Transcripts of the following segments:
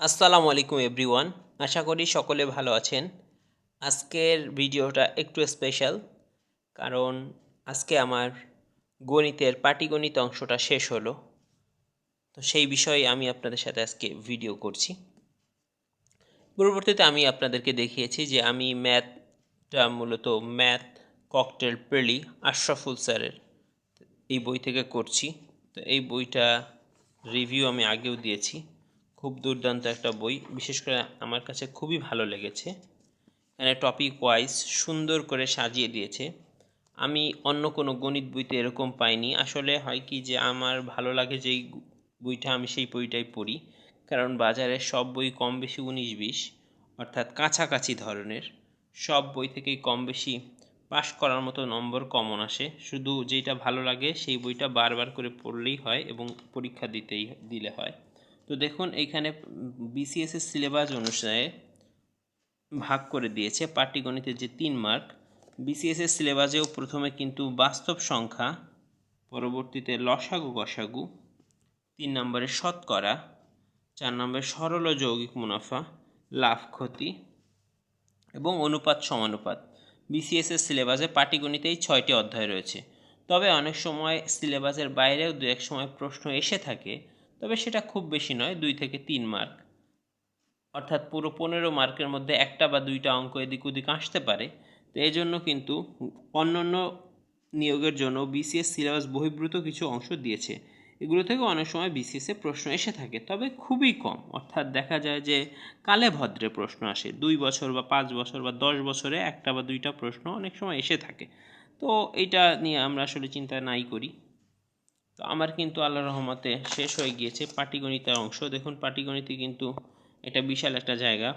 আসসালামু আলাইকুম এভরিওয়ান। আশা করি সকলে ভালো আছেন। আজকের ভিডিওটা একটু স্পেশাল কারণ আজকে আমার গণিতের পাটিগণিত অংশটা শেষ হলো। তো সেই বিষয়ে আমি আপনাদের সাথে আজকে ভিডিও করছি। পরবর্তীতে আমি আপনাদেরকে দেখিয়েছি যে আমি ম্যাথটা মূলত ম্যাথ ককটেল প্রেলি আশরাফুল স্যারের এই বই থেকে করছি। তো এই বইটা রিভিউ আমি আগেও দিয়েছি। খুব দুর্দান্ত একটা বই। বিশেষ করে আমার কাছে খুবই ভালো লেগেছে। এখানে টপিক ওয়াইজ সুন্দর করে সাজিয়ে দিয়েছে। আমি অন্য কোনো গণিত বইতে এরকম পাইনি। আসলে হয় কি যে আমার ভালো লাগে যেই বইটা আমি সেই বইটাই পড়ি। কারণ বাজারে সব বই কম বেশি উনিশ বিশ, অর্থাৎ কাছাকাছি ধরনের। সব বই থেকেই কম বেশি পাশ করার মতো নম্বর কমন আসে। শুধু যেটা ভালো লাগে সেই বইটা বারবার করে পড়লেই হয় এবং পরীক্ষা দিতেই, দিলে হয়। তো দেখুন এইখানে বিসিএস এর সিলেবাস অনুসারে ভাগ করে দিয়েছে পাটিগণিতের যে তিন মার্ক বিসিএস এর সিলেবাসেও প্রথমে কিন্তু বাস্তব সংখ্যা, পরবর্তীতে লসাগু, গসাগু, তিন নম্বরে শতকরা, চার নম্বরে সরল যৌগিক মুনাফা, লাভ, ক্ষতি এবং অনুপাত, সমানুপাত। বিসিএস এর সিলেবাসে পাটিগণিতেই ছয়টি অধ্যায় রয়েছে। তবে অনেক সময় সিলেবাসের বাইরেও দু এক সময় প্রশ্ন এসে থাকে তবে সেটা খুব বেশি নয়, দুই থেকে তিন মার্ক অর্থাৎ পুরো পনেরো মার্কের মধ্যে একটা বা দুইটা অঙ্ক এদিক ওদিক আসতে পারে। তো এই জন্য কিন্তু অন্যান্য নিয়োগের জন্য বিসিএস সিলেবাস বহির্ভূত কিছু অংশ দিয়েছে। এগুলো থেকে অনেক সময় বিসিএসে প্রশ্ন এসে থাকে, তবে খুবই কম। অর্থাৎ দেখা যায় যে কালে ভদ্রে প্রশ্ন আসে, দুই বছর বা পাঁচ বছর বা দশ বছরে একটা বা দুইটা প্রশ্ন অনেক সময় এসে থাকে। তো এইটা নিয়ে আমরা আসলে চিন্তা নাই করি। তো আমার কিন্তু আল্লাহ রহমতে শেষ হয়ে গিয়েছে পাটিগণিতের অংশ। দেখুন, পাটিগণিতে কিন্তু এটা বিশাল একটা জায়গা।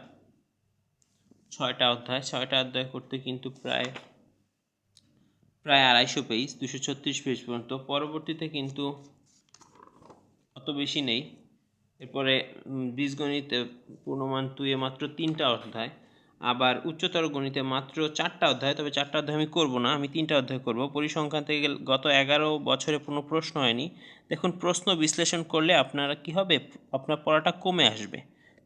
ছয়টা অধ্যায় ছয়টা অধ্যায় করতে কিন্তু প্রায় প্রায় আড়াইশো পেজ, দুশো ছত্রিশ পেজ পর্যন্ত। পরবর্তীতে কিন্তু অত বেশি নেই। এরপরে বীজগণিত পূর্ণমান তুয়ে মাত্র তিনটা অধ্যায়। আবার উচ্চতর গণিতে মাত্র চারটা অধ্যায়, তবে চারটা অধ্যায় আমি করব না, আমি তিনটা অধ্যায় করব। পরিসংখ্যান থেকে গত এগারো বছরে কোনো প্রশ্ন হয়নি। দেখুন, প্রশ্ন বিশ্লেষণ করলে আপনারা কি হবে? আপনার পড়াটা কমে আসবে।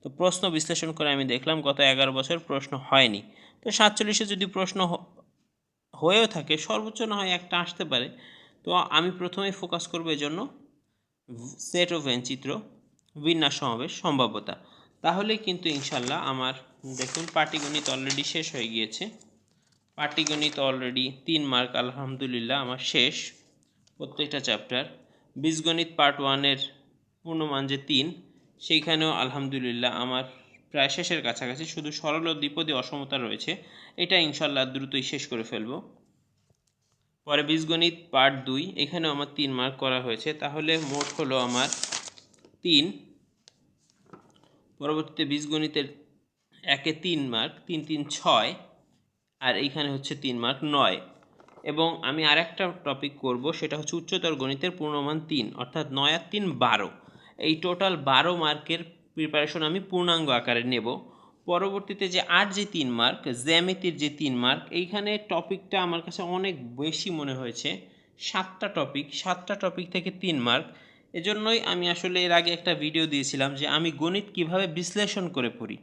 তো প্রশ্ন বিশ্লেষণ করে আমি দেখলাম গত এগারো বছর প্রশ্ন হয়নি। তো সাতচল্লিশে যদি প্রশ্ন হয়েও থাকে, সর্বোচ্চ না হয় একটা আসতে পারে। তো আমি প্রথমেই ফোকাস করব এজন্য সেট ও চিত্র, বিন্যাস সমাবেশ সম্ভাব্যতা। তাহলেই কিন্তু ইনশাল্লাহ আমার দেখুন পাটিগণিত অলরেডি শেষ হয়ে গিয়েছে। পাটিগণিত অলরেডি তিন মার্ক আলহামদুলিল্লাহ, আমার শেষ প্রত্যেকটা চ্যাপ্টার বীজগণিত পার্ট ওয়ানের পূর্ণমান যে তিন, সেইখানেও আলহামদুলিল্লাহ আমার প্রায় শেষের কাছাকাছি, শুধু সরল ও দ্বিপদী অসমতা রয়েছে। এটা ইনশাল্লাহ দ্রুতই শেষ করে ফেলব। পরে বীজগণিত পার্ট দুই, এখানেও আমার তিন মার্ক করা হয়েছে। তাহলে মোট হলো আমার তিন। পরবর্তীতে বীজগণিতের একে তিন মার্ক, তিন তিন, ছয়, আর এইখানে হচ্ছে তিন মার্ক, নয়। এবং আমি আরেকটা টপিক করব, সেটা হচ্ছে উচ্চতর গণিতের পূর্ণমান তিন, অর্থাৎ নয় আর তিন, বারো। এই টোটাল বারো মার্কের প্রিপারেশন আমি পূর্ণাঙ্গ আকারে নেব। পরবর্তীতে যে আর যে তিন মার্ক, জ্যামিতির যে তিন মার্ক, এইখানে টপিকটা আমার কাছে অনেক বেশি মনে হয়েছে। সাতটা টপিক সাতটা টপিক থেকে তিন মার্ক। এজন্যই আমি আসলে এর আগে একটা ভিডিও দিয়েছিলাম যে আমি গণিত কীভাবে বিশ্লেষণ করে পড়ি।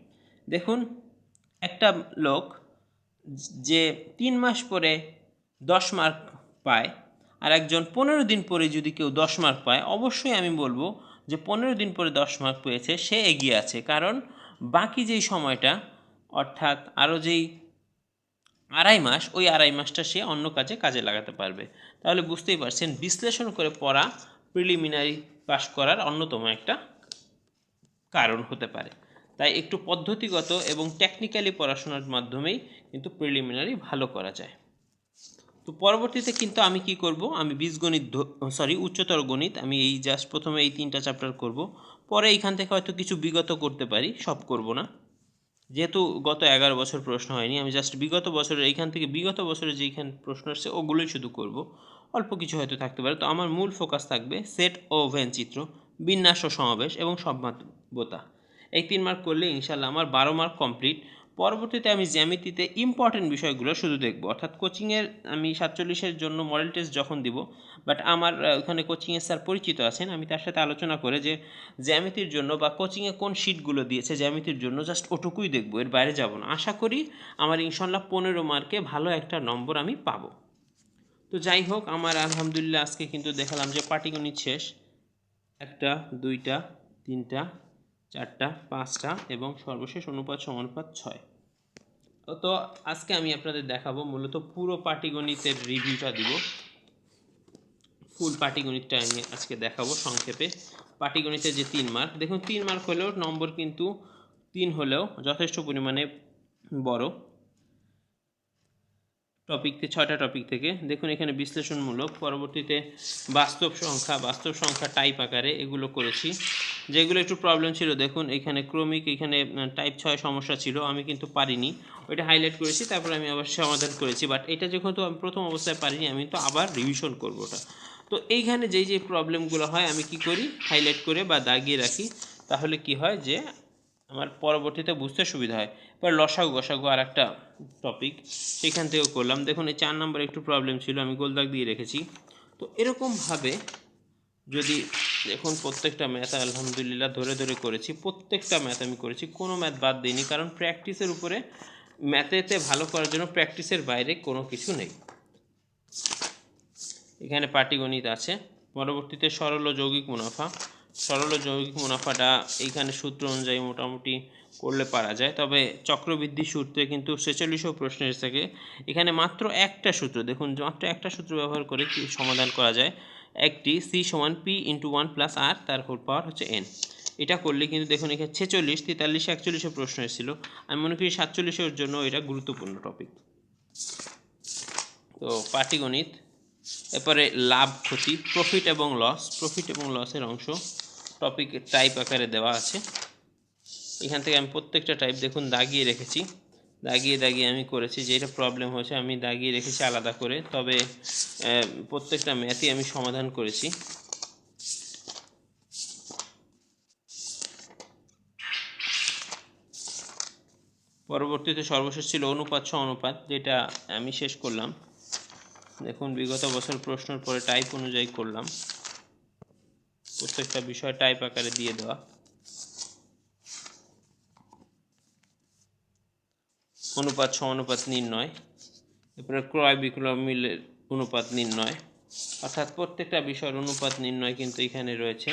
দেখুন, একটা লোক যে তিন মাস পরে দশ মার্ক পায় আর একজন পনেরো দিন পরে যদি কেউ দশ মার্ক পায়, অবশ্যই আমি বলব যে পনেরো দিন পরে দশ মার্ক পেয়েছে, সে এগিয়ে আছে। কারণ বাকি যেই সময়টা, অর্থাৎ আরও যেই আড়াই মাস, ওই আড়াই মাসটা সে অন্য কাজে কাজে লাগাতে পারবে। তাহলে বুঝতেই পারছেন, বিশ্লেষণ করে পড়া প্রিলিমিনারি পাস করার অন্যতম একটা কারণ হতে পারে। তাই একটু পদ্ধতিগত এবং টেকনিক্যালি পড়াশোনার মাধ্যমেই কিন্তু প্রিলিমিনারি ভালো করা যায়। তো পরবর্তীতে কিন্তু আমি কি করব? আমি বীজগণিত সরি উচ্চতর গণিত, আমি এই জাস্ট প্রথমে এই তিনটা চ্যাপ্টার করব। পরে এইখান থেকে হয়তো কিছু বিগত করতে পারি, সব করব না। যেহেতু গত এগারো বছর প্রশ্ন হয়নি, আমি জাস্ট বিগত বছরের, এইখান থেকে বিগত বছরে যেইখান প্রশ্ন আসছে, ওগুলোই শুধু করব। অল্প কিছু হয়তো থাকতে পারে। তো আমার মূল ফোকাস থাকবে সেট ও ভেন চিত্র, বিন্যাস ও সমাবেশ এবং সম্ভাব্যতা। এই তিন মার্ক করলে ইনশাল্লাহ আমার বারো মার্ক কমপ্লিট পরবর্তীতে আমি জ্যামিতিতে ইম্পর্টেন্ট বিষয়গুলো শুধু দেখব। অর্থাৎ কোচিংয়ের আমি সাতচল্লিশের জন্য মডেল টেস্ট যখন দিব বাট আমার ওখানে কোচিংয়ের স্যার পরিচিত আছেন, আমি তার সাথে আলোচনা করে যে জ্যামিতির জন্য বা কোচিংয়ে কোন শিটগুলো দিয়েছে জ্যামিতির জন্য জাস্ট ওটুকুই দেখব, এর বাইরে যাব না। আশা করি আমার ইনশাল্লাহ পনেরো মার্কে ভালো একটা নম্বর আমি পাবো। তো যাই হোক, আমার আলহামদুলিল্লাহ আজকে কিন্তু দেখালাম যে পাটিগণিত শেষ। একটা, দুইটা, তিনটা চারটা, পাঁচটা এবং সর্বশেষ অনুপাত সমানুপাত ছয়। তো আজকে আমি আপনাদের দেখাবো মূলত পুরো পাটিগণিতের রিভিউটা দিব। ফুল পাটিগণিতটা আমি আজকে দেখাবো সংক্ষেপে। পাটিগণিতের যে তিন মার্ক, দেখুন তিন মার্ক হলেও নম্বর কিন্তু তিন হলেও যথেষ্ট পরিমাণে বড়। টপিক ছয়টা টপিক থেকে। দেখুন, এখানে বিশ্লেষণমূলক। পরবর্তীতে বাস্তব সংখ্যা বাস্তব সংখ্যা টাইপ আকারে এগুলো করেছি। যেগুলো একটু প্রবলেম ছিল, দেখুন, এখানে ক্রমিক, এখানে টাইপ ছয় সমস্যা ছিল, আমি কিন্তু পারিনি। ওইটা হাইলাইট করেছি, তারপর আমি আবার সমাধান করেছি। বাট এটা যখন তো আমি প্রথম অবস্থায় পারিনি, আমি তো আবার রিভিশন করব ওটা। তো এইখানে যেই যে প্রবলেমগুলো হয়, আমি কি করি? হাইলাইট করে বা দাগিয়ে রাখি। তাহলে কি হয় যে আমার পরবর্তীতে বুঝতে সুবিধা হয়। এবার লসাগু গসাগু আর একটা টপিক সেখান থেকেও করলাম। দেখুন, এই চার নম্বরে একটু প্রবলেম ছিল, আমি গোলদাগ দিয়ে রেখেছি। তো এরকমভাবে যদি দেখুন, প্রত্যেকটা ম্যাথ আলহামদুলিল্লাহ ধরে ধরে করেছি, প্রত্যেকটা ম্যাথ আমি করেছি, কোনো ম্যাথ বাদ দিইনি, কারণ প্র্যাকটিসের উপরে ম্যাথেতে ভালো করার জন্য প্র্যাকটিসের বাইরে কোনো কিছু নেই। এখানে পাটিগণিত আছে। পরবর্তীতে সরল ও যৌগিক মুনাফা। সরল যৌগিক মুনাফাটা এইখানে সূত্র অনুযায়ী মোটামুটি করলে পারা যায়। তবে চক্রবৃদ্ধি সূত্রে কিন্তু ছেচল্লিশও প্রশ্ন এসে থাকে এখানে মাত্র একটা সূত্র, দেখুন, মাত্র একটা সূত্র ব্যবহার করে কি সমাধান করা যায়? একটি সি সমান P into one plus r তার হোল পাওয়ার হচ্ছে এন। এটা করলে কিন্তু দেখুন, এখানে ছেচল্লিশ, তেতাল্লিশ একচল্লিশে প্রশ্ন এসেছিল। আমি মনে করি সাতচল্লিশের জন্য এটা গুরুত্বপূর্ণ টপিক তো পাটিগণিত, এরপরে লাভ ক্ষতি প্রফিট এবং লস প্রফিট এবং লসের অংশ। টপিক টাইপ আকারে দেওয়া আছে। এখান থেকে আমি প্রত্যেকটা টাইপ দেখুন দাগিয়ে রেখেছি। দাগিয়ে দাগিয়ে আমি করেছি, যেটা প্রবলেম হয়েছে আমি দাগিয়ে রেখেছি আলাদা করে। তবে প্রত্যেকটা ম্যাথই আমি সমাধান করেছি। পরবর্তীতে সর্বশেষ ছিল অনুপাত ছ অনুপাত, যেটা আমি শেষ করলাম। দেখুন, বিগত বছর প্রশ্নের পরে টাইপ অনুযায়ী করলাম। প্রত্যেকটা বিষয় টাইপ আকারে দিয়ে দেওয়া। অনুপাত সমানুপাত নির্ণয়। এরপরে ক্রয় বিক্রয় মিলের অনুপাত নির্ণয়। অর্থাৎ প্রত্যেকটা বিষয়ের অনুপাত নির্ণয় কিন্তু এখানে রয়েছে।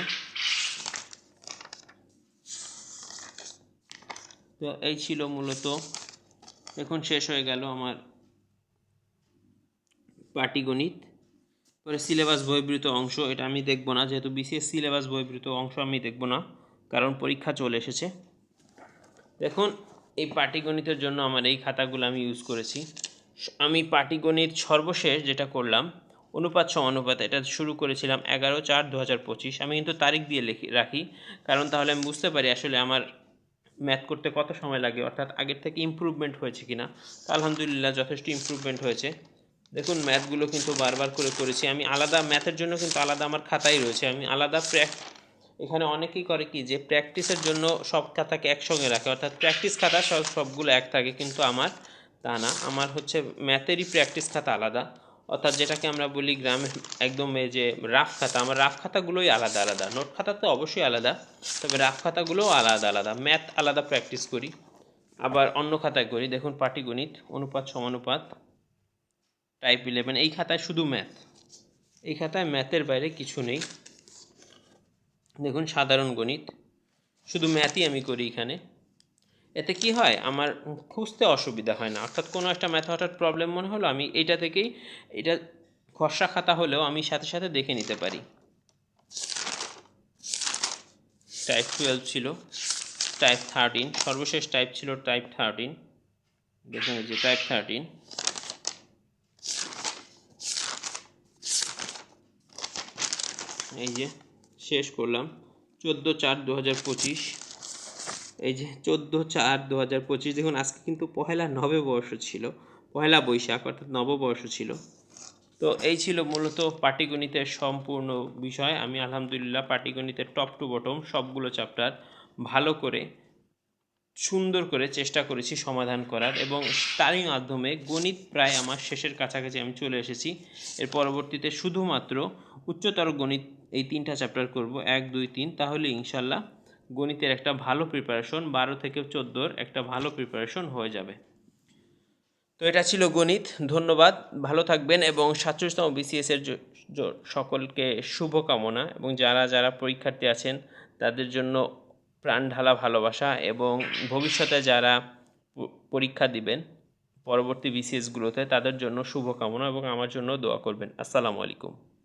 তো এই ছিল মূলত। এখন শেষ হয়ে গেল আমার পাটিগণিত। পরে সিলেবাস বহির্ভূত অংশ, এটা আমি দেখব না। যেহেতু বিসিএস সিলেবাস বহির্ভূত অংশ আমি দেখব না, কারণ পরীক্ষা চলে এসেছে। দেখুন, এই পাটিগণিতের জন্য আমার এই খাতাগুলো আমি ইউজ করেছি। আমি পাটিগণিত সর্বশেষ যেটা করলাম, অনুপাত সমানুপাত এটা শুরু করেছিলাম এগারো চার দু হাজার পঁচিশ। আমি কিন্তু তারিখ দিয়ে লিখি, রাখি, কারণ তাহলে আমি বুঝতে পারি আসলে আমার ম্যাথ করতে কত সময় লাগে, অর্থাৎ আগের থেকে ইমপ্রুভমেন্ট হয়েছে কিনা। তো আলহামদুলিল্লাহ, যথেষ্ট ইমপ্রুভমেন্ট হয়েছে। দেখুন ম্যাথগুলো কিন্তু বারবার করে করেছি। আমি আলাদা ম্যাথের জন্য কিন্তু আলাদা আমার খাতাই রয়েছে। আমি আলাদা প্র্যাক এখানে অনেকেই করে কি যে প্র্যাকটিসের জন্য সব খাতাকে একসঙ্গে রাখে। অর্থাৎ প্র্যাকটিস খাতা সব, সবগুলো এক থাকে কিন্তু আমার তা না। আমার হচ্ছে ম্যাথেরই প্র্যাকটিস খাতা আলাদা। অর্থাৎ যেটাকে আমরা বলি গ্রামে, একদম এই যে রাফ খাতা। আমার রাফ খাতাগুলোই আলাদা আলাদা। নোট খাতা তো অবশ্যই আলাদা, তবে রাফ খাতাগুলোও আলাদা আলাদা। ম্যাথ আলাদা প্র্যাকটিস করি। আবার অন্য খাতায় করি। দেখুন, পাটিগণিত, অনুপাত, সমানুপাত। টাইপ ইলেভেন এই খাতায় শুধু ম্যাথ এই খাতায় ম্যাথের বাইরে কিছু নেই। দেখুন, সাধারণ গণিত। শুধু ম্যাথই আমি করি এখানে। এতে কি হয়? আমার খুঁজতে অসুবিধা হয় না। অর্থাৎ কোনো একটা ম্যাথ হঠাৎ প্রবলেম মনে হলো, আমি এইটা থেকেই, এটা খসড়া খাতা হলেও আমি সাথে সাথে দেখে নিতে পারি। টাইপ টুয়েলভ ছিল টাইপ থার্টিন সর্বশেষ টাইপ ছিল টাইপ থার্টিন দেখুন যে টাইপ থার্টিন এই যে, শেষ করলাম। চোদ্দ চার দু হাজার পঁচিশ। এই যে, চোদ্দ চার দু হাজার পঁচিশ, দেখুন, আজকে কিন্তু পহেলা নববর্ষ ছিল। পহেলা বৈশাখ, অর্থাৎ নববর্ষ ছিল। তো এই ছিল মূলত পাটিগণিতের সম্পূর্ণ বিষয়। আমি আলহামদুলিল্লাহ পাটিগণিতের টপ টু বটম সবগুলো চ্যাপ্টার ভালো করে, সুন্দর করে চেষ্টা করেছি সমাধান করার এবং তারই মাধ্যমে গণিত প্রায় আমার শেষের কাছাকাছি আমি চলে এসেছি। এর পরবর্তীতে শুধুমাত্র উচ্চতর গণিত এই তিনটা চ্যাপ্টার করব। এক, দুই, তিন। তাহলে ইনশাল্লাহ গণিতের একটা ভালো প্রিপারেশন বারো থেকে চোদ্দোর একটা ভালো প্রিপারেশন হয়ে যাবে। তো এটা ছিল গণিত। ধন্যবাদ। ভালো থাকবেন এবং সাতচল্লিশতম বিসিএস এর সকলকে শুভকামনা এবং যারা যারা পরীক্ষার্থী আছেন, তাদের জন্য প্রাণ ঢালা ভালোবাসা এবং ভবিষ্যতে যারা পরীক্ষা দিবেন পরবর্তী বিসিএসগুলোতে তাদের জন্য শুভকামনা এবং আমার জন্য দোয়া করবেন। আসসালামু আলাইকুম।